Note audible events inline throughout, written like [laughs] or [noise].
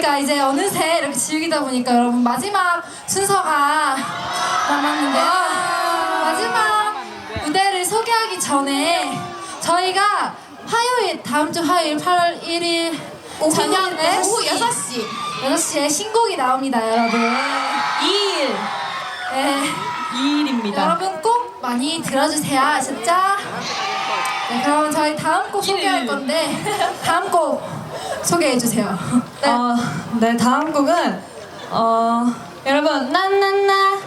저희가 이제 어느새 이렇게 즐기다 보니까 여러분 마지막 순서가 남았는데요. 마지막 무대를 소개하기 전에 저희가 화요일 다음 주 화요일 8월 1일 저녁에 오후 6시 6시에 신곡이 나옵니다, 여러분. 2일 네. 2일입니다. 여러분 꼭 많이 들어주세요. 아셨죠? 네, 그럼 저희 다음 곡 소개할 건데 다음 곡 소개해 주세요. [laughs] 네. 어, 네 다음 곡은 어 여러분 난난나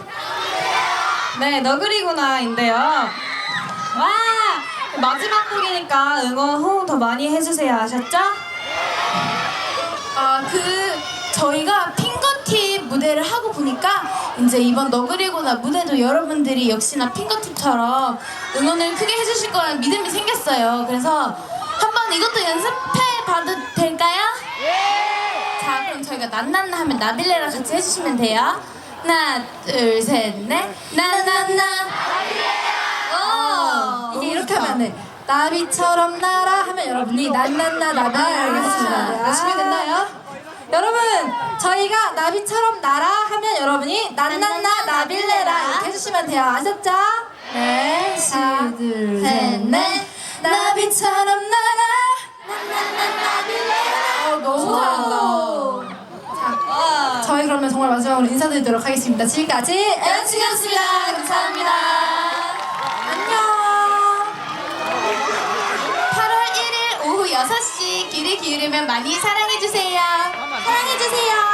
네 너구리구나인데요. 와 마지막 곡이니까 응원 호응 더 많이 해주세요. 아셨죠? 아, 그 저희가 핑거팁 무대를 하고 보니까 이제 이번 너구리구나 무대도 여러분들이 역시나 핑거팁처럼 응원을 크게 해주실 거라는 믿음이 생겼어요. 그래서 한번 이것도 연습해 봐도 될까요? 자, 그럼 저희가 난난나 하면 나빌레랑 같이 해주시면 돼요. 하나, 둘, 셋, 넷. 나나나. 오, 이게 이렇게 하면 돼. 나비처럼 날아 하면 여러분이 난난나 나비 알겠습니다. 네, 준비됐나요? 여러분 저희가 나비처럼 날아 하면 여러분이 난난나 나빌레라 이렇게 해주시면 돼요. 아셨죠? 네. 하나 둘 셋 넷 나비처럼 날아 어, 너무 잘한다. 자, 저희 그러면 정말 마지막으로 인사드리도록 하겠습니다. 지금까지 연습이었습니다. 감사합니다. 안녕. 8월 1일 오후 6시 귀를 기울이면 많이 사랑해주세요. 사랑해주세요.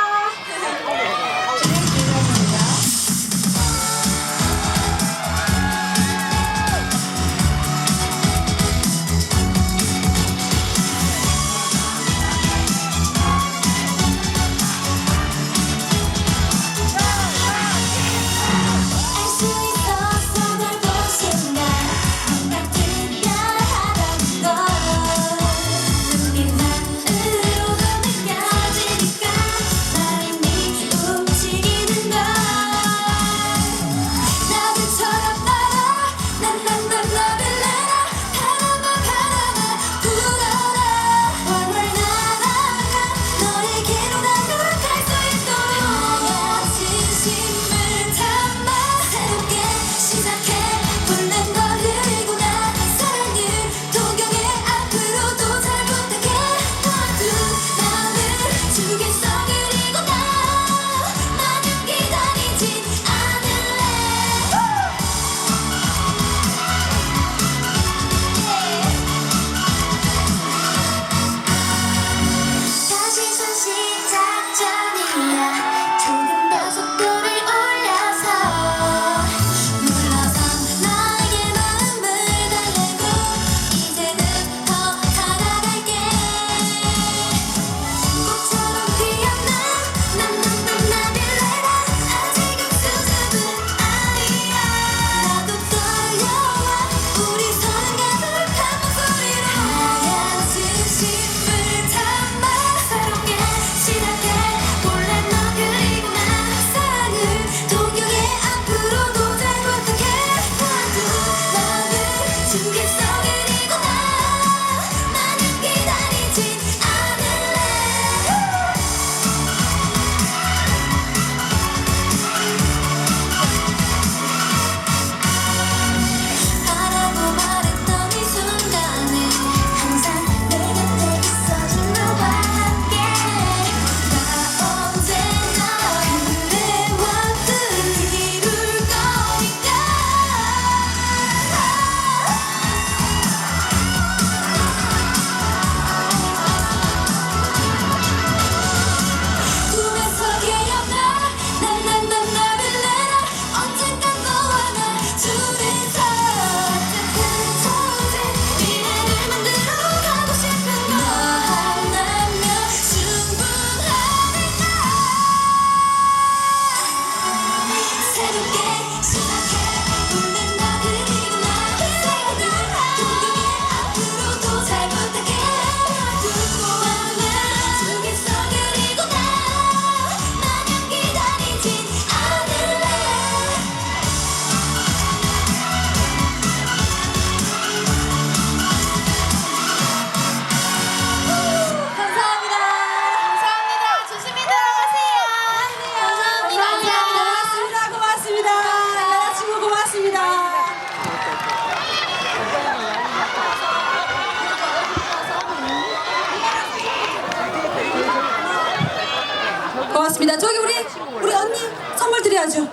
저기 우리 우리 언니 선물 드려야죠.